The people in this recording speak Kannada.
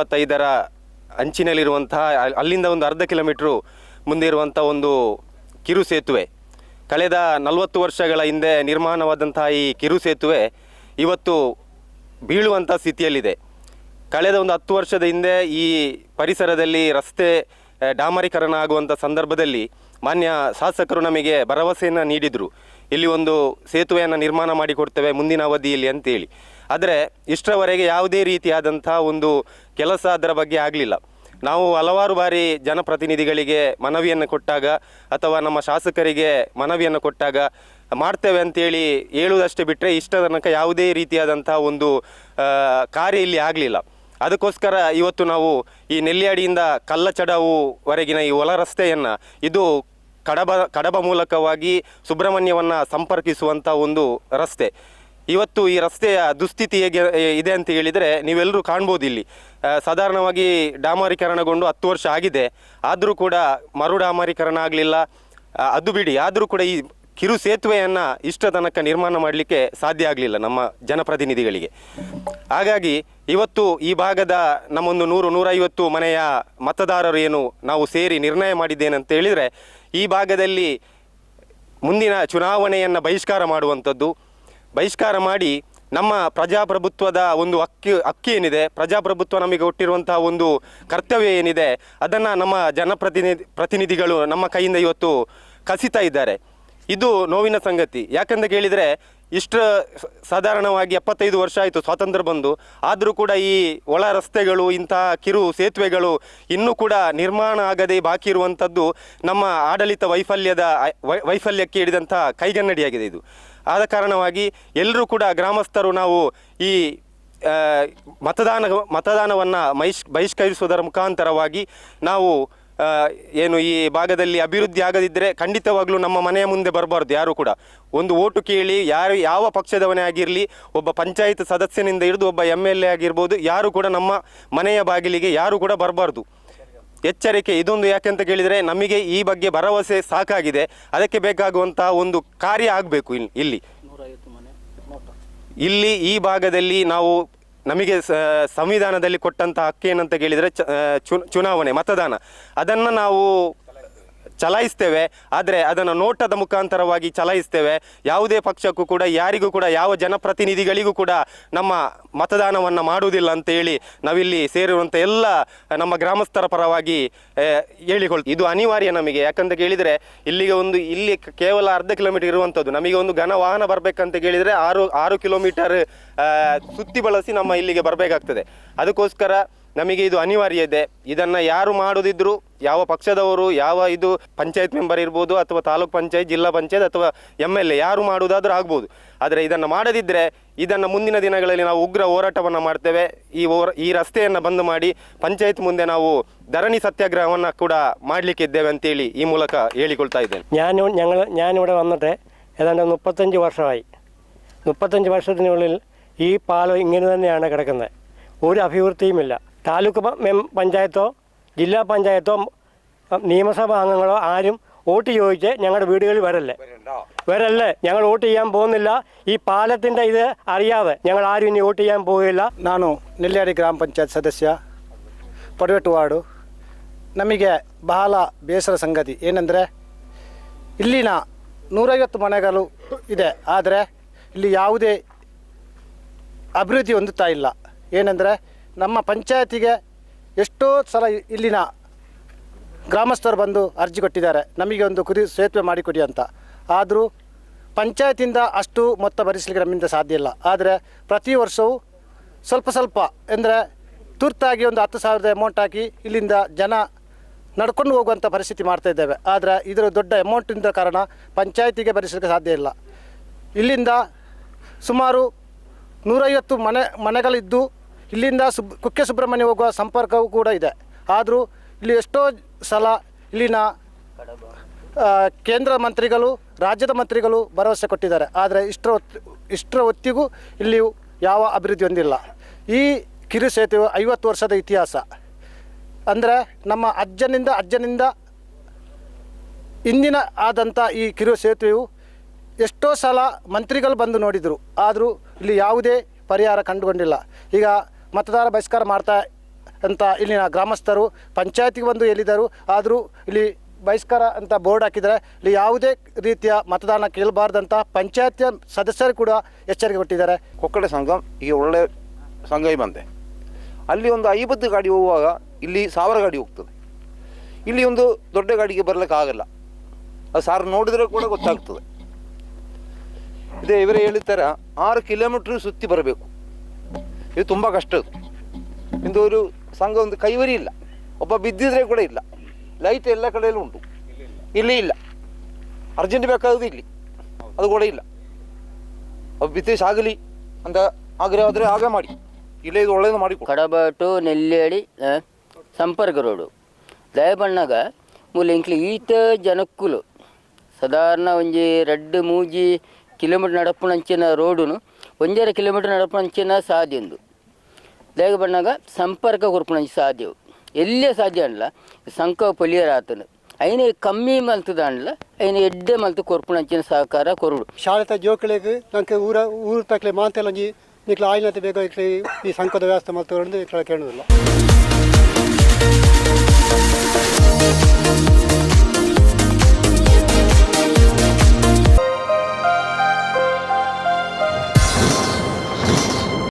ಎಪ್ಪತ್ತೈದರ ಅಂಚಿನಲ್ಲಿರುವಂತಹ ಅಲ್ಲಿಂದ ಒಂದು ಅರ್ಧ ಕಿಲೋಮೀಟ್ರು ಮುಂದೆ ಇರುವಂಥ ಒಂದು ಕಿರು ಸೇತುವೆ. ಕಳೆದ ನಲವತ್ತು ವರ್ಷಗಳ ಹಿಂದೆ ನಿರ್ಮಾಣವಾದಂತಹ ಈ ಕಿರು ಸೇತುವೆ ಇವತ್ತು ಬೀಳುವಂಥ ಸ್ಥಿತಿಯಲ್ಲಿದೆ. ಕಳೆದ ಒಂದು ಹತ್ತು ವರ್ಷದ ಹಿಂದೆ ಈ ಪರಿಸರದಲ್ಲಿ ರಸ್ತೆ ಡಾಮರೀಕರಣ ಆಗುವಂಥ ಸಂದರ್ಭದಲ್ಲಿ ಮಾನ್ಯ ಶಾಸಕರು ನಮಗೆ ಭರವಸೆಯನ್ನು ನೀಡಿದರು. ಇಲ್ಲಿ ಒಂದು ಸೇತುವೆಯನ್ನು ನಿರ್ಮಾಣ ಮಾಡಿಕೊಡ್ತೇವೆ ಮುಂದಿನ ಅವಧಿಯಲ್ಲಿ ಅಂತೇಳಿ. ಆದರೆ ಇಷ್ಟರವರೆಗೆ ಯಾವುದೇ ರೀತಿಯಾದಂಥ ಒಂದು ಕೆಲಸ ಅದರ ಬಗ್ಗೆ ಆಗಲಿಲ್ಲ. ನಾವು ಹಲವಾರು ಬಾರಿ ಜನಪ್ರತಿನಿಧಿಗಳಿಗೆ ಮನವಿಯನ್ನು ಕೊಟ್ಟಾಗ ಅಥವಾ ನಮ್ಮ ಶಾಸಕರಿಗೆ ಮನವಿಯನ್ನು ಕೊಟ್ಟಾಗ ಮಾಡ್ತೇವೆ ಅಂತೇಳಿ ಹೇಳುವುದಷ್ಟೇ ಬಿಟ್ಟರೆ ಇಷ್ಟ ತನಕ ಯಾವುದೇ ರೀತಿಯಾದಂಥ ಒಂದು ಕಾರ್ಯ ಇಲ್ಲಿ ಆಗಲಿಲ್ಲ. ಅದಕ್ಕೋಸ್ಕರ ಇವತ್ತು ನಾವು ಈ ನೆಲ್ಲಿಯಾಡಿಯಿಂದ ಕಲ್ಲಚಡವುವರೆಗಿನ ಈ ಒಲ ರಸ್ತೆಯನ್ನು, ಇದು ಕಡಬ ಕಡಬ ಮೂಲಕವಾಗಿ ಸುಬ್ರಹ್ಮಣ್ಯವನ್ನು ಸಂಪರ್ಕಿಸುವಂಥ ಒಂದು ರಸ್ತೆ. ಇವತ್ತು ಈ ರಸ್ತೆಯ ದುಸ್ಥಿತಿ ಹೇಗೆ ಇದೆ ಅಂತ ಹೇಳಿದರೆ ನೀವೆಲ್ಲರೂ ಕಾಣ್ಬೋದು ಇಲ್ಲಿ ಸಾಧಾರಣವಾಗಿ ಡಾಮರೀಕರಣಗೊಂಡು ಹತ್ತು ವರ್ಷ ಆಗಿದೆ. ಆದರೂ ಕೂಡ ಮರು ಡಾಮರೀಕರಣ ಆಗಲಿಲ್ಲ. ಅದು ಬಿಡಿ. ಆದರೂ ಕೂಡ ಈ ಕಿರು ಸೇತುವೆಯನ್ನು ಇಷ್ಟ ತನಕ ನಿರ್ಮಾಣ ಮಾಡಲಿಕ್ಕೆ ಸಾಧ್ಯ ಆಗಲಿಲ್ಲ ನಮ್ಮ ಜನಪ್ರತಿನಿಧಿಗಳಿಗೆ. ಹಾಗಾಗಿ ಇವತ್ತು ಈ ಭಾಗದ ನಮ್ಮೊಂದು ನೂರು, ನೂರೈವತ್ತು ಮನೆಯ ಮತದಾರರು ಏನು ನಾವು ಸೇರಿ ನಿರ್ಣಯ ಮಾಡಿದ್ದೇನಂತ ಹೇಳಿದರೆ ಈ ಭಾಗದಲ್ಲಿ ಮುಂದಿನ ಚುನಾವಣೆಯನ್ನು ಬಹಿಷ್ಕಾರ ಮಾಡುವಂಥದ್ದು ಬಹಿಷ್ಕಾರ ಮಾಡಿ ನಮ್ಮ ಪ್ರಜಾಪ್ರಭುತ್ವದ ಒಂದು ಅಕ್ಕಿ ಅಕ್ಕಿ ಏನಿದೆ, ಪ್ರಜಾಪ್ರಭುತ್ವ ನಮಗೆ ಕೊಟ್ಟಿರುವಂತಹ ಒಂದು ಕರ್ತವ್ಯ ಏನಿದೆ, ಅದನ್ನು ನಮ್ಮ ಜನಪ್ರತಿನಿಧಿ, ಪ್ರತಿನಿಧಿಗಳು ನಮ್ಮ ಕೈಯಿಂದ ಇವತ್ತು ಕಸಿತಾ ಇದ್ದಾರೆ. ಇದು ನೋವಿನ ಸಂಗತಿ. ಯಾಕಂತ ಕೇಳಿದರೆ, ಇಷ್ಟು ಸಾಧಾರಣವಾಗಿ ಎಪ್ಪತ್ತೈದು ವರ್ಷ ಆಯಿತು ಸ್ವಾತಂತ್ರ್ಯ ಬಂದು, ಆದರೂ ಕೂಡ ಈ ಒಳ ರಸ್ತೆಗಳು ಇಂತಹ ಕಿರು ಸೇತುವೆಗಳು ಇನ್ನೂ ಕೂಡ ನಿರ್ಮಾಣ ಆಗದೆ ಬಾಕಿ ಇರುವಂಥದ್ದು ನಮ್ಮ ಆಡಳಿತ ವೈಫಲ್ಯದ ವೈಫಲ್ಯಕ್ಕೆ ಹಿಡಿದಂಥ ಕೈಗನ್ನಡಿಯಾಗಿದೆ ಇದು. ಆದ ಕಾರಣವಾಗಿ ಎಲ್ಲರೂ ಕೂಡ ಗ್ರಾಮಸ್ಥರು ನಾವು ಈ ಮತದಾನ, ಮತದಾನವನ್ನು ಮಹಿಷ್ ಬಹಿಷ್ಕರಿಸುವುದರ ಮುಖಾಂತರವಾಗಿ ನಾವು ಏನು ಈ ಭಾಗದಲ್ಲಿ ಅಭಿವೃದ್ಧಿ ಆಗದಿದ್ದರೆ ಖಂಡಿತವಾಗಲೂ ನಮ್ಮ ಮನೆಯ ಮುಂದೆ ಬರಬಾರ್ದು ಯಾರು ಕೂಡ. ಒಂದು ಓಟು ಕೇಳಿ ಯಾರು, ಯಾವ ಪಕ್ಷದವನೇ ಆಗಿರಲಿ, ಒಬ್ಬ ಪಂಚಾಯತ್ ಸದಸ್ಯನಿಂದ ಹಿಡಿದು ಒಬ್ಬ ಎಂ ಎಲ್ ಎ ಆಗಿರ್ಬೋದು, ಯಾರು ಕೂಡ ನಮ್ಮ ಮನೆಯ ಬಾಗಿಲಿಗೆ ಯಾರು ಕೂಡ ಬರಬಾರ್ದು. ಎಚ್ಚರಿಕೆ ಇದೊಂದು ಯಾಕೆಂತ ಕೇಳಿದರೆ ನಮಗೆ ಈ ಬಗ್ಗೆ ಭರವಸೆ ಸಾಕಾಗಿದೆ. ಅದಕ್ಕೆ ಬೇಕಾಗುವಂತಹ ಒಂದು ಕಾರ್ಯ ಆಗಬೇಕು ಇಲ್ಲಿ. ಇಲ್ಲಿ ಈ ಭಾಗದಲ್ಲಿ ನಾವು ನಮಗೆ ಸಂವಿಧಾನದಲ್ಲಿ ಕೊಟ್ಟಂತಹ ಹಕ್ಕೇನಂತ ಏನಂತ ಕೇಳಿದರೆ ಚುನಾವಣೆ ಮತದಾನ. ಅದನ್ನು ನಾವು ಚಲಾಯಿಸ್ತೇವೆ. ಆದರೆ ಅದನ್ನು ನೋಟದ ಮುಖಾಂತರವಾಗಿ ಚಲಾಯಿಸ್ತೇವೆ. ಯಾವುದೇ ಪಕ್ಷಕ್ಕೂ ಕೂಡ, ಯಾರಿಗೂ ಕೂಡ, ಯಾವ ಜನಪ್ರತಿನಿಧಿಗಳಿಗೂ ಕೂಡ ನಮ್ಮ ಮತದಾನವನ್ನು ಮಾಡುವುದಿಲ್ಲ ಅಂತೇಳಿ ನಾವಿಲ್ಲಿ ಸೇರಿರುವಂಥ ಎಲ್ಲ ನಮ್ಮ ಗ್ರಾಮಸ್ಥರ ಪರವಾಗಿ ಹೇಳಿಕೊಳ್ತೀವಿ. ಇದು ಅನಿವಾರ್ಯ ನಮಗೆ. ಯಾಕಂತ ಕೇಳಿದರೆ, ಇಲ್ಲಿಗೆ ಒಂದು, ಇಲ್ಲಿ ಕೇವಲ ಅರ್ಧ ಕಿಲೋಮೀಟರ್ ಇರುವಂಥದ್ದು ನಮಗೆ ಒಂದು ಘನ ವಾಹನ ಬರಬೇಕಂತ ಕೇಳಿದರೆ ಆರು ಆರು ಕಿಲೋಮೀಟರ್ ಸುತ್ತಿ ಬಳಸಿ ನಮ್ಮ ಇಲ್ಲಿಗೆ ಬರಬೇಕಾಗ್ತದೆ. ಅದಕ್ಕೋಸ್ಕರ ನಮಗೆ ಇದು ಅನಿವಾರ್ಯ ಇದೆ ಇದನ್ನ ಯಾರು ಮಾಡೋದಿದ್ರು, ಯಾವ ಪಕ್ಷದವರು, ಯಾವ ಇದು ಪಂಚಾಯತ್ ಮೆಂಬರ್ ಇರ್ಬೋದು ಅಥವಾ ತಾಲೂಕ್ ಪಂಚಾಯತ್, ಜಿಲ್ಲಾ ಪಂಚಾಯತ್ ಅಥವಾ ಎಂ ಎಲ್ ಎ ಯಾರು ಮಾಡೋದಾದರೂ ಆಗ್ಬೋದು. ಆದರೆ ಇದನ್ನು ಮಾಡದಿದ್ದರೆ ಇದನ್ನು ಮುಂದಿನ ದಿನಗಳಲ್ಲಿ ನಾವು ಉಗ್ರ ಹೋರಾಟವನ್ನು ಮಾಡ್ತೇವೆ. ಈ ಓರ ಈ ರಸ್ತೆಯನ್ನು ಬಂದ್ ಮಾಡಿ ಪಂಚಾಯತ್ ಮುಂದೆ ನಾವು ಧರಣಿ ಸತ್ಯಾಗ್ರಹವನ್ನು ಕೂಡ ಮಾಡಲಿಕ್ಕಿದ್ದೇವೆ ಅಂತೇಳಿ ಈ ಮೂಲಕ ಹೇಳಿಕೊಳ್ತಾ ಇದ್ದೇನೆ. ഞാൻ ಬಂದಂತೆ ഞാനിവിടെ ಒಂದು ഏതാണ്ട് മുപ്പത്തഞ്ച് ಮುಪ್ಪತ್ತಂಜು മുപ്പത്തഞ്ച് ಈ ಪಾಲು പാലം ഇങ്ങനെ തന്നെയാണ് കിടക്കുന്നത് ഒരു ಇಲ್ಲ. താലൂക്ക് പ- മെം പഞ്ചായത്തോ ജില്ലാ പഞ്ചായത്തോ അ, നിയമസഭാ അംഗങ്ങളോ ആരും വോട്ട് ചോദിച്ച് ഞങ്ങളുടെ വീടുകളിൽ വരല്ലേ വരല്ലേ ഞങ്ങൾ വോട്ട് ചെയ്യാൻ പോകുന്നില്ല ഈ പാലത്തിൻ്റെ ഇത് അറിയാതെ ഞങ്ങൾ ആരും ഇനി വോട്ട് ചെയ്യാൻ പോവുകയില്ല ನಾನು ನೆಲ್ಯಾಡಿ ಗ್ರಾಮ ಪಂಚಾಯತ್ ಸದಸ್ಯ ಪಡವೆಟ್ಟು ವಾರ್ಡು ನಮಗೆ ಬಹಳ ಬೇಸರ ಸಂಗತಿ ಏನಂದರೆ ಇಲ್ಲಿನ ನೂರೈವತ್ತು ಮನೆಗಳು ಇದೆ ಆದರೆ ಇಲ್ಲಿ ಯಾವುದೇ ಅಭಿವೃದ್ಧಿ ಹೊಂದುತ್ತಾ ಇಲ್ಲ ಏನೆಂದರೆ ನಮ್ಮ ಪಂಚಾಯತಿಗೆ ಎಷ್ಟೋ ಸಲ ಇಲ್ಲಿನ ಗ್ರಾಮಸ್ಥರು ಬಂದು ಅರ್ಜಿ ಕೊಟ್ಟಿದ್ದಾರೆ. ನಮಗೆ ಒಂದು ಕುರಿ ಸೇತುವೆ ಮಾಡಿಕೊಡಿ ಅಂತ. ಆದರೂ ಪಂಚಾಯತಿಂದ ಅಷ್ಟು ಮೊತ್ತ ಭರಿಸಲಿಕ್ಕೆ ನಮ್ಮಿಂದ ಸಾಧ್ಯ ಇಲ್ಲ. ಆದರೆ ಪ್ರತಿ ವರ್ಷವೂ ಸ್ವಲ್ಪ ಸ್ವಲ್ಪ ಅಂದರೆ ತುರ್ತಾಗಿ ಒಂದು ಹತ್ತು ಸಾವಿರದ ಅಮೌಂಟ್ ಹಾಕಿ ಇಲ್ಲಿಂದ ಜನ ನಡ್ಕೊಂಡು ಹೋಗುವಂಥ ಪರಿಸ್ಥಿತಿ ಮಾಡ್ತಾ ಇದ್ದೇವೆ. ಆದರೆ ಇದರ ದೊಡ್ಡ ಅಮೌಂಟಿಂದ ಕಾರಣ ಪಂಚಾಯತಿಗೆ ಭರಿಸಲಿಕ್ಕೆ ಸಾಧ್ಯ ಇಲ್ಲ. ಇಲ್ಲಿಂದ ಸುಮಾರು ನೂರೈವತ್ತು ಮನೆ ಮನೆಗಳಿದ್ದು ಇಲ್ಲಿಂದ ಸುಬ್, ಕುಕ್ಕೆ ಸುಬ್ರಹ್ಮಣ್ಯ ಹೋಗುವ ಸಂಪರ್ಕವೂ ಕೂಡ ಇದೆ. ಆದರೂ ಇಲ್ಲಿ ಎಷ್ಟೋ ಸಲ ಇಲ್ಲಿನ ಕೇಂದ್ರ ಮಂತ್ರಿಗಳು, ರಾಜ್ಯದ ಮಂತ್ರಿಗಳು ಭರವಸೆ ಕೊಟ್ಟಿದ್ದಾರೆ. ಆದರೆ ಇಷ್ಟರ ಇಷ್ಟರ ಹೊತ್ತಿಗೂ ಇಲ್ಲಿಯೂ ಯಾವ ಅಭಿವೃದ್ಧಿ ಹೊಂದಿಲ್ಲ. ಈ ಕಿರು ಸೇತುವೆ ಐವತ್ತು ವರ್ಷದ ಇತಿಹಾಸ. ಅಂದರೆ ನಮ್ಮ ಅಜ್ಜನಿಂದ ಅಜ್ಜನಿಂದ ಇಂದಿನ ಆದಂಥ ಈ ಕಿರು ಸೇತುವೆಯು ಎಷ್ಟೋ ಸಲ ಮಂತ್ರಿಗಳು ಬಂದು ನೋಡಿದರು. ಆದರೂ ಇಲ್ಲಿ ಯಾವುದೇ ಪರಿಹಾರ ಕಂಡುಕೊಂಡಿಲ್ಲ. ಈಗ ಮತದಾರ ಬಹಿಷ್ಕಾರ ಮಾಡ್ತಾ ಅಂತ ಇಲ್ಲಿನ ಗ್ರಾಮಸ್ಥರು ಪಂಚಾಯತಿಗೆ ಬಂದು ಹೇಳಿದರು ಆದರೂ ಇಲ್ಲಿ ಬಹಿಷ್ಕಾರ ಅಂತ ಬೋರ್ಡ್ ಹಾಕಿದರೆ ಇಲ್ಲಿ ಯಾವುದೇ ರೀತಿಯ ಮತದಾನ ಕೇಳಬಾರ್ದಂತ ಪಂಚಾಯತಿಯ ಸದಸ್ಯರು ಕೂಡ ಎಚ್ಚರಿಕೆ ಕೊಟ್ಟಿದ್ದಾರೆ ಕೊಕ್ಕಡೆ ಸಂಘ ಈ ಒಳ್ಳೆ ಸಂಘ ಬಂದೆ. ಅಲ್ಲಿ ಒಂದು ಐವತ್ತು ಗಾಡಿ ಹೋಗುವಾಗ ಇಲ್ಲಿ ಸಾವಿರ ಗಾಡಿ ಹೋಗ್ತದೆ. ಇಲ್ಲಿ ಒಂದು ದೊಡ್ಡ ಗಾಡಿಗೆ ಬರಲಿಕ್ಕೆ ಆಗಲ್ಲ. ಅದು ಸಾರ್ ನೋಡಿದರೆ ಕೂಡ ಗೊತ್ತಾಗ್ತದೆ. ಇದೇ ಇವರೇ ಹೇಳಿದ್ದಾರೆ ಆರು ಕಿಲೋಮೀಟ್ರ್ ಸುತ್ತಿ ಬರಬೇಕು. ಇದು ತುಂಬ ಕಷ್ಟ ಇಂದು ಒಂದು ಸಂಘ ಒಂದು ಕೈವರಿ ಇಲ್ಲ ಒಬ್ಬ ಬಿದ್ದಿದ್ರೆ ಕೂಡ ಇಲ್ಲ ಲೈಟ್ ಎಲ್ಲ ಕಡೆಯಲ್ಲೂ ಉಂಟು ಇಲ್ಲಿ ಇಲ್ಲ ಅರ್ಜೆಂಟ್ ಬೇಕಾಗೋದು ಇಲ್ಲಿ ಅದು ಕೂಡ ಇಲ್ಲ ಒಬ್ಬ ಬಿತ್ತೇಶ್ ಆಗಲಿ ಅಂತ ಆಗ್ರಹ ಆದರೆ ಆಗ ಮಾಡಿ ಇಲ್ಲ ಇದು ಒಳ್ಳೇದು ಮಾಡಿ ಕಡಬ ಟು ನೆಲ್ಲೇಡಿ ಸಂಪರ್ಕ ರೋಡು ದಯಬಣ್ಣಗ ಮೂಲ ಇಂಕ್ಲಿ ಈತ ಜನಕ್ಕುಲು ಸಾಧಾರಣ ಒಂಜಿ ರೆಡ್ ಮೂಜಿ ಕಿಲೋಮೀಟರ್ ನಡಪುನಂಚಿನ ರೋಡುನು ಒಂಜರ ಕಿಲೋಮೀಟರ್ ನಡಪುನಂಚಿನ ಸಾಧ್ಯ ದಯಗ ಬಣ್ಣಗ ಸಂಪರ್ಕ ಕೊರ್ಪುನಂಚಿ ಸಾಧ್ಯವು ಎಲ್ಲೇ ಸಾಧ್ಯ ಅನ್ಲ ಸಂಕ ಪೊಲಿಯರ್ ಆತನು ಐನ ಕಮ್ಮಿ ಮಲ್ತದ ಅನ್ಲ ಐನ ಎಡ್ಡೆ ಮಲ್ತು ಕೊರ್ಪಣಂಚಿನ ಸಹಕಾರ ಕೊರುಡು. ಶಾಲೆ ಜೋಕುಲೆಗ್ ನಂಗೆ ಊರ, ಊರು ತಕ್ಲೆ ಮಾತೆಲ್ಲಂಜಿ ನಿಕ್ಲ ಆಯ್ನತೆ ಬೇಗ ಈ ಸಂಕದ ವ್ಯವಸ್ಥೆ ಕೇಳೋದಿಲ್ಲ ಕೇಳುದಿಲ್ಲ.